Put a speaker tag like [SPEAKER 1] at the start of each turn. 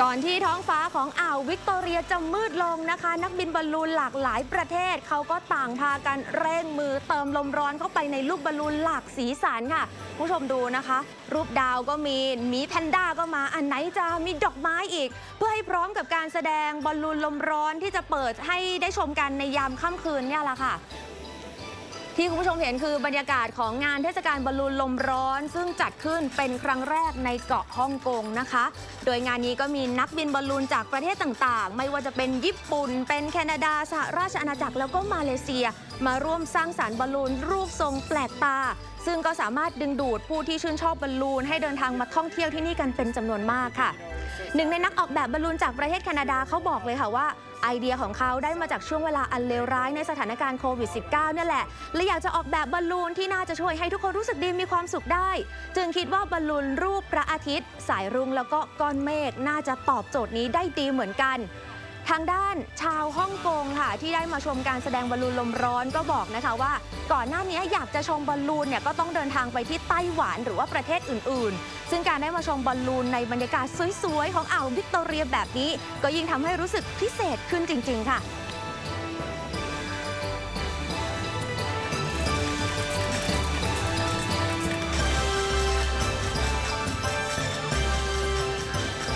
[SPEAKER 1] ก่อนที่ท้องฟ้าของอ่าววิกตอเรียจะมืดลงนะคะ นักบินบอลลูนหลากหลายประเทศเขาก็ต่างพากันเร่งมือเติมลมร้อนเข้าไปในลูกบอลลูนหลากสีสันค่ะผู้ชมดูนะคะ รูปดาวก็มีมีแพนด้าก็มาอันไหนจะมีดอกไม้อีก เพื่อให้พร้อมกับการแสดงบอลลูนลมร้อนที่จะเปิดให้ได้ชมกันในยามค่ำคืนเนี่ยแหละค่ะ ที่คุณผู้ชมเห็นคือบรรยากาศของงานเทศกาลบอลลูนลมร้อน ซึ่งจัดขึ้นเป็นครั้งแรกในเกาะฮ่องกงนะคะ โดยงานนี้ก็มีนักบินบอลลูนจากประเทศต่างๆ ไม่ว่าจะเป็นญี่ปุ่น เป็นแคนาดาสหราชอาณาจักรแล้วก็มาเลเซีย มาร่วมสร้างสารรค์บอลลูนรูปทรงแปลกตา ซึ่งก็สามารถดึงดูดผู้ที่ชื่นชอบบอลลูนให้เดินทางมาท่องเที่ยวที่นี่กันเป็นจำนวนมากค่ะหนึ่งในนักออกแบบบอลลูนจากประเทศแคนาดาเขาบอกเลยค่ะว่า ไอเดียของเขาได้มาจากช่วงเวลาอันเลวร้ายในสถานการณ์โควิด -19 เนี่ยแหละ และอยากจะออกแบบบอลลูนที่น่าจะช่วยให้ทุกคนรู้สึกดีมีความสุขได้ จึงคิดว่าบอลลูนรูปพระอาทิตย์ สายรุ้งแล้วก็ก้อนเมฆน่าจะตอบโจทย์นี้ได้ดีเหมือนกันทางด้านชาวฮ่องกงค่ะ ที่ได้มาชมการแสดงบอลลูนลมร้อนก็บอกนะคะว่าก่อนหน้านี้อยากจะชมบอลลูนเนี่ยก็ต้องเดินทางไปที่ไต้หวันหรือว่าประเทศอื่น ๆ ซึ่งการได้มาชมบอลลูนในบรรยากาศสวย ๆ ของอ่าววิกตอเรียแบบนี้ ก็ยิ่งทำให้รู้สึกพิเศษขึ้นจริง ๆ ค่ะ